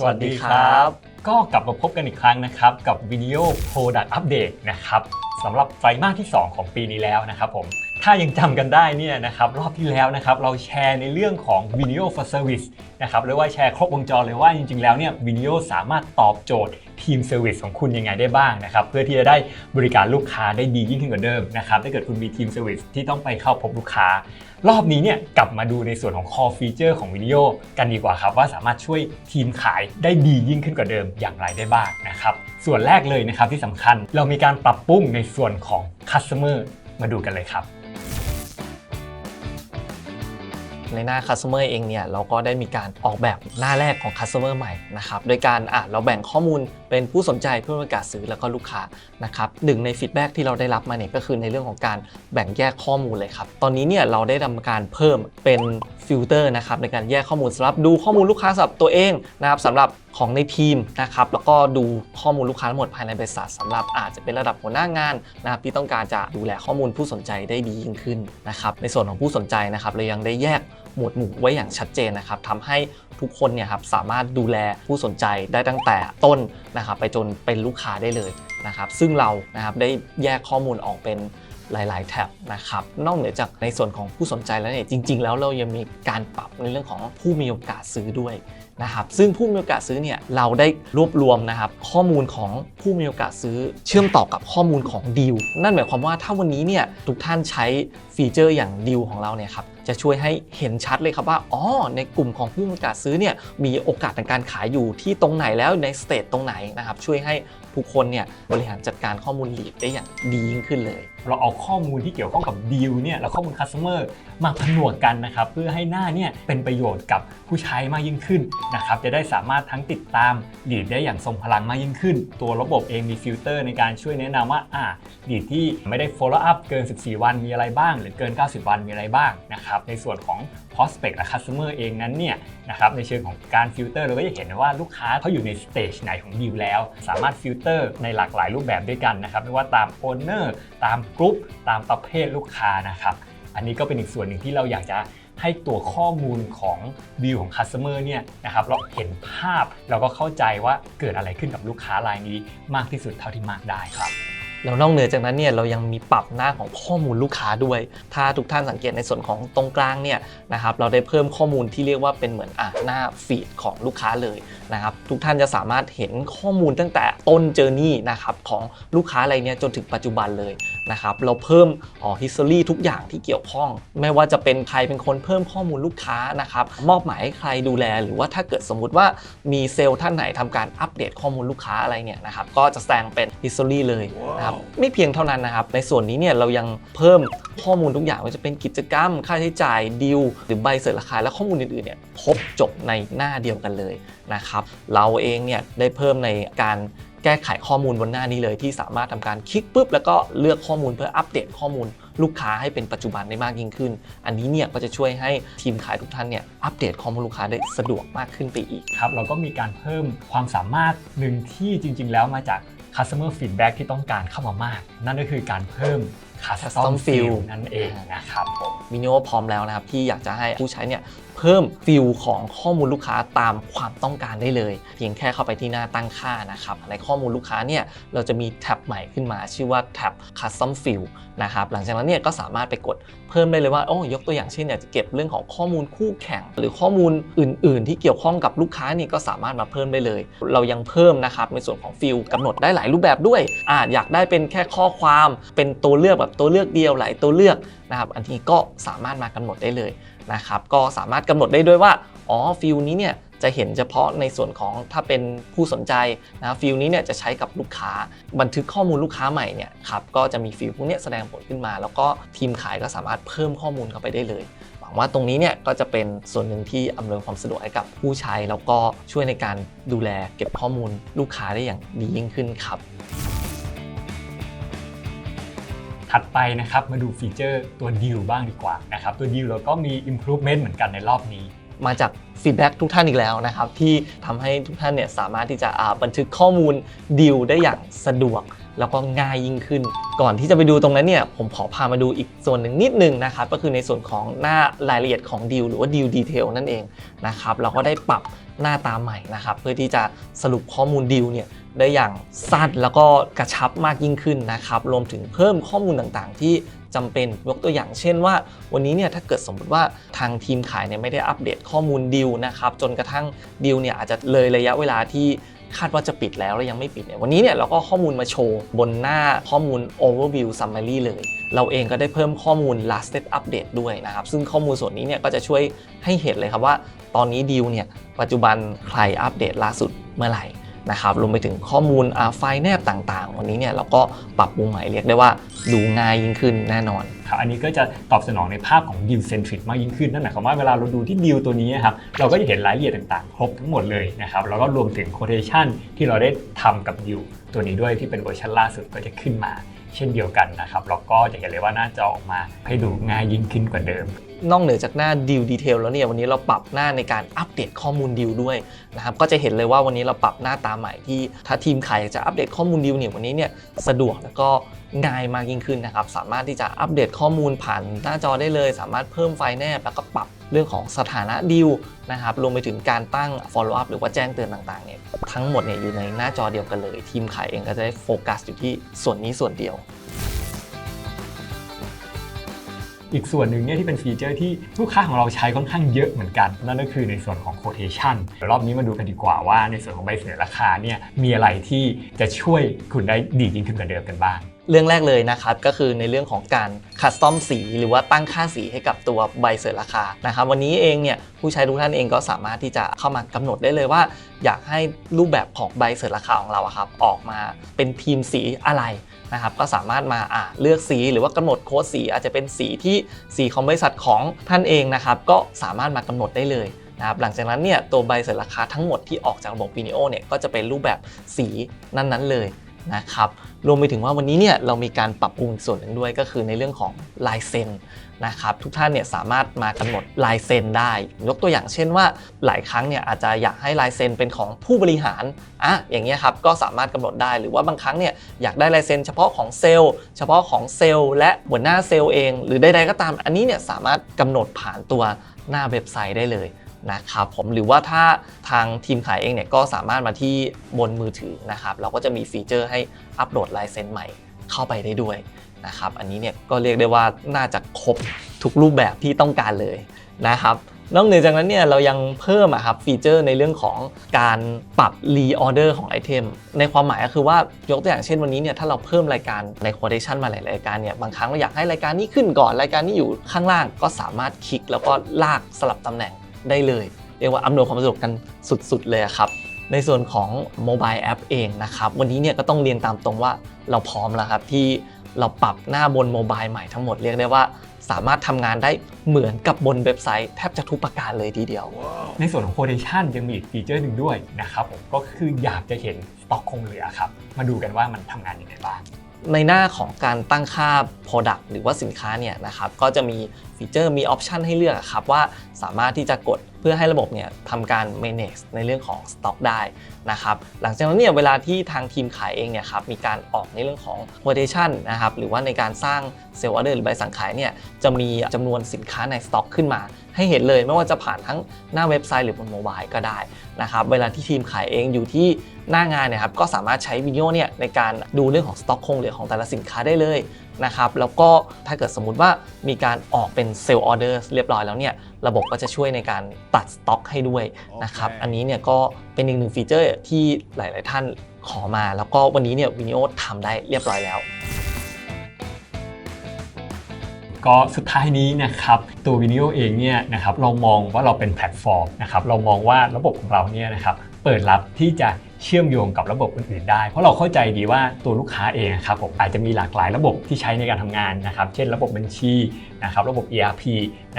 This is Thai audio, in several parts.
สวัสดีครับ ก็กลับมาพบกันอีกครั้งนะครับ กับวิดีโอ Product Update นะครับสำหรับไตรมาสที่ 2 ของปีนี้แล้วนะครับผมถ้ายังจำกันได้เนี่ยนะครับรอบที่แล้วนะครับเราแชร์ในเรื่องของ Video for Service นะครับเรียกว่าแชร์ครบวงจรเลยว่าจริงๆแล้วเนี่ยวิดีโอสามารถตอบโจทย์ ทีมเซอร์วิสของคุณยังไงได้บ้างนะครับเพื่อที่จะได้บริการลูกค้าได้ดียิ่งขึ้นกว่าเดิมนะครับถ้าเกิดคุณมีทีมเซอร์วิสที่ต้องไปเข้าพบลูกค้า รอบนี้เนี่ยกลับมาดูในส่วนของ core feature ของวิดีโอกันดีกว่าครับว่าสามารถช่วยทีมขายได้ดียิ่งขึ้นกว่าเดิมอย่างไรได้บ้างนะครับส่วนแรกเลยนะครับที่สำคัญเรามีการปรับปรุงในส่วนของ customer มาดูกันเลยครับ ในหน้า Customer เองเนี่ยเราก็ได้มีการออกแบบหน้าแรกของ Customer ใหม่นะครับโดยการอะเราแบ่งข้อมูลเป็นผู้สนใจผู้ประกาศซื้อแล้วก็ลูกค้านะครับหนึ่งในฟีดแบ็ที่เราได้รับมาเนี่ยก็คือในเรื่องของการแบ่งแยกข้อมูลเลยครับตอนนี้เนี่ยเราได้ทำการเพิ่มเป็นฟิลเตอร์นะครับในการแยกข้อมูลสำหรับดูข้อมูลลูกค้าสำหรับตัวเองนะครับสำหรับของในทีมนะครับแล้วก็ดูข้อมูลลูกค้าทั้งหมดภายในบริษัทสำหรับอาจจะเป็นระดับหัวหน้างานนะครับที่ต้องการจะดูแลข้อมูลผู้สนใจได้ดียิ่งขึ้นนะครับในส่วนของผู้สนใจนะครับเรายังได้แยก หมวดหมู่ไว้อย่างชัดเจนนะครับทำให้ทุกคนเนี่ยครับสามารถดูแลผู้สนใจได้ตั้งแต่ต้นนะครับไปจนเป็นลูกค้าได้เลยนะครับซึ่งเรานะครับได้แยกข้อมูลออกเป็นหลาย ๆ แท็บนะครับ นอกเหนือจากในส่วนของผู้สนใจแล้วเนี่ยจริง ๆ แล้วเรายังมีการปรับในเรื่องของผู้มีโอกาสซื้อด้วยนะครับ ซึ่งผู้มีโอกาสซื้อเนี่ยเราได้รวบรวมนะครับข้อมูลของผู้มีโอกาสซื้อ เชื่อมต่อกับข้อมูลของดีลนั่นหมายความว่าถ้าวันนี้เนี่ยทุกท่านใช้ฟีเจอร์อย่างดีลของเราเนี่ยครับ จะช่วยให้เห็นชัดเลยครับว่าอ๋อในกลุ่มของผู้มีโอกาสซื้อเนี่ยมีโอกาสในการขายอยู่ที่ตรงไหนแล้วในสเตจตรงไหนนะครับช่วยให้ทุกคนเนี่ยบริหารจัดการข้อมูลลีดได้อย่างดียิ่งขึ้นเลย เราเอาข้อมูลที่เกี่ยวข้องกับดีลเนี่ยและข้อมูล customer มาผนวกกันนะครับเพื่อให้หน้าเนี่ยเป็นประโยชน์กับผู้ใช้มากยิ่งขึ้นนะครับจะได้สามารถทั้งติดตามดีดได้อย่างทรงพลังมากยิ่งขึ้น ตัวระบบเองมีฟิลเตอร์ในการช่วยแนะนำว่าอ่าดีดที่ไม่ได้ follow up เกิน 14 วันมีอะไรบ้าง หรือเกิน 90 วันมีอะไรบ้างนะครับในส่วนของ prospect และ customer เองนั้นเนี่ยนะครับในเชิงของการฟิลเตอร์เราก็จะเห็นว่าลูกค้าเขาอยู่ในสเตจไหนของดีลแล้ว สามารถฟิลเตอร์ในหลากหลายรูปแบบด้วยกันนะครับไม่ว่าตาม owner ตามกรุ๊ปตามประเภทลูกค้านะครับอันนี้ก็เป็นอีกส่วนหนึ่งที่เราอยากจะให้ตัวข้อมูลของวิวของ customer เนี่ยนะครับเราเห็นภาพแล้วก็เข้าใจว่าเกิดอะไรขึ้นกับลูกค้ารายนี้มากที่สุดเท่าที่มากได้ครับแล้วนอกเหนือจากนั้นเนี่ยเรายังมีปรับหน้าของข้อมูลลูกค้าด้วย ถ้าทุกท่านสังเกตในส่วนของตรงกลางเนี่ยนะครับเราได้เพิ่มข้อมูลที่เรียกว่าเป็นเหมือนอะหน้าฟีดของลูกค้าเลย นะครับทุกท่านจะสามารถเห็นข้อมูลตั้งแต่ต้นเจอร์นี่นะครับของลูกค้ารายเนี้ยจนถึงปัจจุบันเลยนะครับเราเพิ่มอ๋อ history ทุกอย่างที่เกี่ยวข้อง ไม่ว่าจะเป็นใครเป็นคนเพิ่มข้อมูลลูกค้านะครับมอบหมายให้ใครดูแล หรือว่าถ้าเกิดสมมุติว่ามีเซลล์ท่านไหนทำการอัปเดตข้อมูลลูกค้าอะไรเนี่ยนะครับก็จะแสดงเป็น history เลยนะครับไม่เพียงเท่านั้นนะครับในส่วนนี้เนี่ยเรายังเพิ่มข้อมูลทุกอย่างว่าจะเป็นกิจกรรม ค่าใช้จ่ายดีลหรือใบเสนอราคาและข้อมูลอื่นๆเนี่ยครบจบในหน้าเดียวกันเลยนะครับเราเองเนี่ยได้เพิ่มในการแก้ไขข้อมูลบนหน้านี้เลย ที่สามารถทำการคลิกปุ๊บแล้วก็เลือกข้อมูลเพื่ออัปเดตข้อมูลลูกค้าให้เป็นปัจจุบันได้มากยิ่งขึ้น อันนี้เนี่ยก็จะช่วยให้ทีมขายทุกท่านเนี่ยอัปเดตข้อมูลลูกค้าได้สะดวกมากขึ้นไปอีกครับ เราก็มีการเพิ่มความสามารถหนึ่งที่จริง ๆ แล้วมาจาก customer feedback ที่ต้องการเข้ามามาก นั่นก็คือการเพิ่ม custom Custom feel feel นั่นเองนะครับผมมินิโอพร้อมแล้วนะครับที่อยากจะให้ผู้ใช้เนี่ย เพิ่มฟิลของข้อมูลลูกค้าตามความต้องการได้เลย เพียงแค่เข้าไปที่หน้าตั้งค่านะครับ ในข้อมูลลูกค้าเนี่ยเราจะมีแท็บใหม่ขึ้นมา ชื่อว่าแท็บ Custom Field นะครับหลังจากนั้นเนี่ยก็สามารถไปกดเพิ่มได้เลยว่าโอ้ยกตัวอย่างเช่นเนี่ยจะเก็บเรื่องของข้อมูลคู่แข่ง หรือข้อมูลอื่น ๆ ที่เกี่ยวข้องกับลูกค้านี่ก็สามารถมาเพิ่มได้เลย เรายังเพิ่มนะครับในส่วนของฟิลกำหนดได้หลายรูปแบบด้วยอาจอยากได้เป็นแค่ข้อความ เป็นตัวเลือกแบบตัวเลือกเดียวหลายตัวเลือกนะครับอันนี้ก็สามารถมากำหนดได้เลย นะครับก็สามารถกำหนดได้ด้วยว่าอ๋อฟิลนี้เนี่ยจะเห็นเฉพาะในส่วนของถ้าเป็นผู้สนใจนะฟิลนี้เนี่ยจะใช้กับลูกค้าบันทึกข้อมูลลูกค้าใหม่เนี่ยครับก็จะมีฟิลพวกนี้แสดงผลขึ้นมา แล้วก็ทีมขายก็สามารถเพิ่มข้อมูลเข้าไปได้เลยหวังว่าตรงนี้เนี่ยก็จะเป็นส่วนหนึ่งที่อำนวยความสะดวกให้กับผู้ใช้ แล้วก็ช่วยในการดูแลเก็บข้อมูลลูกค้าได้อย่างดียิ่งขึ้นครับ ถัดไปนะครับมาดูฟีเจอร์ตัวดีลบ้างดีกว่านะครับตัวดีลเราก็มี improvement เหมือนกันในรอบนี้ มาจากฟีดแบ็กทุกท่านอีกแล้วนะครับ ที่ทำให้ทุกท่านเนี่ยสามารถที่จะบันทึกข้อมูลดีลได้อย่างสะดวกแล้วก็ง่ายยิ่งขึ้น ก่อนที่จะไปดูตรงนั้นเนี่ยผมขอพามาดูอีกส่วนหนึ่งนิดนึงนะครับ ก็คือในส่วนของหน้ารายละเอียดของดีลหรือว่าดีลดีเทลนั่นเองนะครับ เราก็ได้ปรับหน้าตาใหม่นะครับ เพื่อที่จะสรุปข้อมูลดีลเนี่ย ได้อย่างสั้นแล้วก็กระชับมากยิ่งขึ้นนะครับรวมถึงเพิ่มข้อมูลต่างๆ ที่จำเป็นยกตัวอย่างเช่นว่า วันนี้เนี่ยถ้าเกิดสมมติว่าทางทีมขายเนี่ยไม่ได้อัปเดตข้อมูลดีลนะครับจนกระทั่งดีลเนี่ยอาจจะเลยระยะเวลาที่คาดว่าจะปิดแล้ว แล้วยังไม่ปิดเนี่ยวันนี้เนี่ยเราก็ข้อมูลมาโชว์ บนหน้าข้อมูล overview summary เลย เราเองก็ได้เพิ่มข้อมูล lasted update ด้วยนะครับ ซึ่งข้อมูลส่วนนี้เนี่ยก็จะช่วยให้เห็นเลยครับว่า ตอนนี้ดีลเนี่ยปัจจุบันใครอัปเดตล่าสุดเมื่อไหร่ นะครับรวมไปถึงข้อมูลไฟล์แนบต่างๆ วันนี้เนี่ยเราก็ปรับปรุงใหม่เรียกได้ว่าดูง่ายยิ่งขึ้นแน่นอนครับอันนี้ก็จะตอบสนองในภาพของดิวเซนทริกมากยิ่งขึ้นนั่นหมายความว่าเวลาเราดูที่ดิวตัวนี้นครับเราก็จะเห็นรายละเอียดต่างๆ ครบทั้งหมดเลยนะครับแล้วก็รวมถึง quotation ที่เราได้ทำกับดิวตัวนี้ด้วยที่เป็นเวอร์ชันล่าสุดก็จะขึ้นมา เช่นเดียวกันนะครับแล้วก็จะเห็นเลยว่าหน้าจอออกมาให้ดูง่ายยิ่งขึ้นกว่าเดิม นอกเหนือจากหน้าดีลดีเทลแล้วเนี่ยวันนี้เราปรับหน้าในการอัปเดตข้อมูลดีลด้วยนะครับก็จะเห็นเลยว่าวันนี้เราปรับหน้าตาใหม่ที่ถ้าทีมขายอยากจะอัปเดตข้อมูลดีลเนี่ยวันนี้เนี่ยสะดวกแล้วก็ง่ายมากยิ่งขึ้นนะครับสามารถที่จะอัปเดตข้อมูลผ่านหน้าจอได้เลย สามารถเพิ่มไฟล์แนบแล้วก็ปรับเรื่องของสถานะดีลนะครับรวมไปถึงการตั้ง follow up หรือว่าแจ้งเตือนต่างๆเนี่ยทั้งหมดเนี่ยอยู่ในหน้าจอเดียวกันเลย ทีมขายเองก็จะได้โฟกัสอยู่ที่ส่วนนี้ส่วนเดียว อีกส่วนหนึ่งเนี่ยที่เป็นฟีเจอร์ที่ลูกค้าของเราใช้ค่อนข้างเยอะเหมือนกัน นั่นก็คือในส่วนของ quotation เทชันรอบนี้มาดูกันดีกว่าว่าในส่วนของใบเสนอราคาเนี่ยมีอะไรที่จะช่วยคุณได้ดียิ่งขึ้นกว่าเดิมกันบ้าง เรื่องแรกเลยนะครับก็คือในเรื่องของการคัสตอมสีหรือว่าตั้งค่าสีให้กับตัวใบเสนอราคานะครับวันนี้เองเนี่ยผู้ใช้ทุกท่านเองก็สามารถที่จะเข้ามากำหนดได้เลยว่า อยากให้รูปแบบของใบเสนอราคาของเราครับออกมาเป็นทีมสีอะไรนะครับก็สามารถมาเลือกสีหรือว่ากำหนดโค้ดสี อาจจะเป็นสีที่สีของบริษัทของท่านเองนะครับก็สามารถมากำหนดได้เลยนะครับหลังจากนั้นเนี่ยตัวใบเสนอราคาทั้งหมดที่ออกจากระบบ Vimeo เนี่ยก็จะเป็นรูปแบบสีนั้นๆเลย นะครับรวมไปถึงว่าวันนี้เนี่ยเรามีการปรับปรุงส่วนหนึ่งด้วยก็คือในเรื่องของลายเซ็นนะครับทุกท่านเนี่ยสามารถมากำหนดลายเซ็นได้ ยกตัวอย่างเช่นว่าหลายครั้งเนี่ยอาจจะอยากให้ลายเซ็นเป็นของผู้บริหารอะอย่างเงี้ยครับก็สามารถกำหนดได้หรือว่าบางครั้งเนี่ยอยากได้ลายเซ็นเฉพาะของเซลล์ เฉพาะของเซลล์ และหัวหน้าเซลล์เอง หรือใดๆก็ตามอันนี้เนี่ยสามารถกำหนดผ่านตัวหน้าเว็บไซต์ได้เลย นะครับผมหรือว่าถ้าทางทีมขายเองเนี่ยก็สามารถมาที่บนมือถือนะครับเราก็จะมีฟีเจอร์ให้อัปโหลดลายเซ็นใหม่เข้าไปได้ด้วยนะครับอันนี้เนี่ยก็เรียกได้ว่าน่าจะครบทุกรูปแบบที่ต้องการเลยนะครับนอกเหนือจากนั้นเนี่ยเรายังเพิ่มครับฟีเจอร์ในเรื่องของการปรับรีออเดอร์ของไอเทมในความหมายก็คือว่ายกตัวอย่างเช่นวันนี้เนี่ยถ้าเราเพิ่มรายการใน quotation มาหลายรายการเนี่ยบางครั้งเราอยากให้รายการนี้ขึ้นก่อนรายการนี้อยู่ข้างล่างก็สามารถคลิกแล้วก็ลากสลับตำแหน่ง ได้เลย เรียกว่าอำนวยความสะดวกกันสุดๆเลยครับ ในส่วนของโมบายแอปเองนะครับวันนี้เนี่ยก็ต้องเรียนตามตรงว่าเราพร้อมแล้วครับที่เราปรับหน้าบนโมบายใหม่ทั้งหมดเรียกได้ว่า สามารถทำงานได้เหมือนกับบนเว็บไซต์แทบจะทุกประการเลยทีเดียว ในส่วนของ quotation ยังมีอีกฟีเจอร์หนึ่งด้วยนะครับผมก็คืออยากจะเห็นสต็อกคงเหลือครับ มาดูกันว่ามันทำงานยังไงบ้าง ในหน้าของการตั้งค่า Product หรือว่าสินค้าเนี่ยนะครับก็จะมีฟีเจอร์มีออปชันให้เลือกครับว่าสามารถที่จะกดเพื่อให้ระบบเนี่ยทำการ manage ในเรื่องของ Stock ได้นะครับหลังจากนั้นเนี่ยเวลาที่ทางทีมขายเองเนี่ยครับมีการออกในเรื่องของ quotation นะครับหรือว่าในการสร้างเซลล์ออเดอร์หรือใบสั่งขายเนี่ยจะมีจำนวนสินค้าในสต็อกขึ้นมา ให้เห็นเลยไม่ว่าจะผ่านทั้งหน้าเว็บไซต์หรือบนโมบายก็ได้นะครับเวลาที่ทีมขายเองอยู่ที่หน้างานเนี่ยครับก็สามารถใช้วิดีโอเนี่ยในการดูเรื่องของสต็อกคงเหลือของแต่ละสินค้าได้เลย นะครับแล้วก็ถ้าเกิดสมมุติว่ามีการออกเป็นเซลล์ออเดอร์เรียบร้อยแล้วเนี่ยระบบก็จะช่วยในการตัดสต็อกให้ด้วยนะครับโอเคอันนี้เนี่ยก็เป็นอีกหนึ่งฟีเจอร์ที่หลาย ๆ ท่านขอมา แล้วก็วันนี้เนี่ยวิดีโอทำได้เรียบร้อยแล้วก็สุดท้ายนี้นะครับตัววิดีโอเองเนี่ยนะครับเรามองว่าเราเป็นแพลตฟอร์มนะครับเรามองว่าระบบของเราเนี่ยนะครับเปิดรับที่จะ เชื่อมโยงกับระบบอื่นๆได้ เพราะเราเข้าใจดีว่าตัวลูกค้าเองครับผมอาจจะมีหลากหลายระบบที่ใช้ในการทำงานนะครับ เช่นระบบบัญชีนะครับระบบ ERP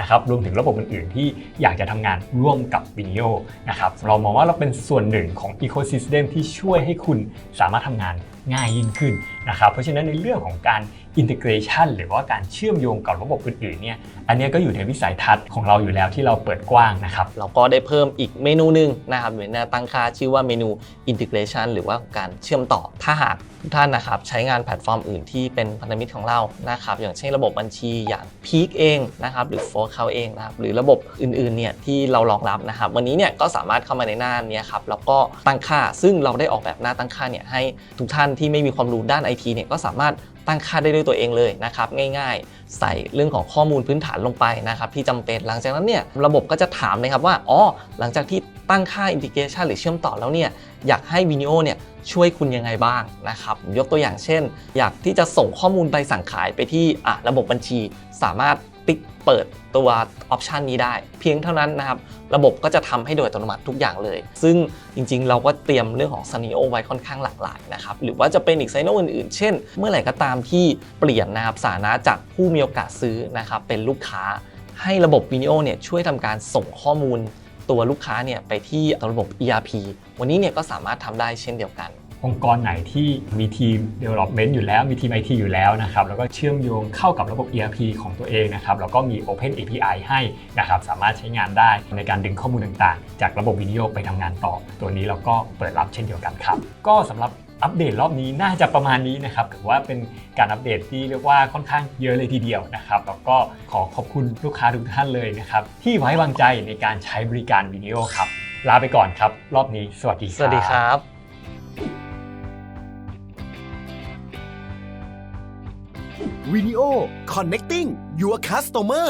นะครับรวมถึงระบบอื่นๆ ที่อยากจะทำงานร่วมกับวิดีโอนะครับเรามองว่าเราเป็นส่วนหนึ่งของ Ecosystem ที่ช่วยให้คุณสามารถทำงานง่ายยิ่งขึ้นนะครับเพราะฉะนั้นในเรื่องของการอินทิเกรชันหรือว่าการเชื่อมโยงกับระบบอื่นๆเนี่ยอันนี้ก็อยู่ในวิสัยทัศน์ของเราอยู่แล้วที่เราเปิดกว้างนะครับเราก็ได้เพิ่มอีกเมนูหนึ่งนะครับเหมือนตั้งค่าชื่อว่าเมนู integration หรือว่าการเชื่อมต่อถ้าหากทุกท่านนะครับใช้งานแพลตฟอร์มอื่นที่เป็นพันธมิตรของเรานะครับอย่างเช่นระบบบัญชีอย่าง Peak เองนะครับหรือ f o r c o u n t เองนะครับหรือระบบอื่นๆเนี่ยที่เรารองรับนะครับวันนี้เนี่ยก็สามารถเข้ามาในหน้านี้ครับแล้วก็ตั้งค่าซึ่งเราได้ออกแบบหน้าตั้งค่าเนี่ยให้ทุกท่านที่ไม่มีความรู้ด้าน IT เนี่ยก็สามารถตั้งค่าได้ด้วยตัวเองเลยนะครับง่ายๆ ใส่เรื่องของข้อมูลพื้นฐานลงไปนะครับที่จำเป็นหลังจากนั้นเนี่ยระบบก็จะถามนะครับว่าอ๋อหลังจากที่ตั้งค่าอินทิเกชันหรือเชื่อมต่อแล้วเนี่ยอยากให้วิดีโอเนี่ย ช่วยคุณยังไงบ้างนะครับ ยกตัวอย่างเช่น อยากที่จะส่งข้อมูลใบสั่งขายไปที่อะระบบบัญชี สามารถติ๊กเปิดตัวออปชันนี้ได้ เพียงเท่านั้นนะครับ ระบบก็จะทำให้โดยอัตโนมัติทุกอย่างเลย ซึ่งจริงๆ เราก็เตรียมเรื่องของ s น n โอไว้ค่อนข้างหลากหลายนะครับ หรือว่าจะเป็นอีก s นโออื่นๆ เช่น เมื่อไหร่ก็ตามที่เปลี่ยนนะครับสานะจากผู้มีโอกาสซื้อนะครับเป็นลูกค้า ให้ระบบ Vimeo เนี่ยช่วยทำการส่งข้อมูล ตัวลูกค้าเนี่ยไปที่ระบบ ERP วันนี้เนี่ยก็สามารถทำได้เช่นเดียวกันองค์กรไหนที่มีทีม development อยู่แล้ว มีทีม IT อยู่แล้วนะครับ แล้วก็เชื่อมโยงเข้ากับระบบ ERP ของตัวเองนะครับ แล้วก็มี Open API ให้นะครับ สามารถใช้งานได้ในการดึงข้อมูลต่างๆ จากระบบวิดีโอไปทำงานต่อ ตัวนี้เราก็เปิดรับเช่นเดียวกันครับ ก็สำหรับ อัปเดตรอบนี้น่าจะประมาณนี้นะครับถือว่าเป็นการอัปเดตที่เรียกว่าค่อนข้างเยอะเลยทีเดียวนะครับแล้วก็ขอขอบคุณลูกค้าทุกท่านเลยนะครับที่ไว้วางใจในการใช้บริการวิดีโอครับลาไปก่อนครับ รอบนี้สวัสดีครับสวัสดีครับ Video Connecting Your Customer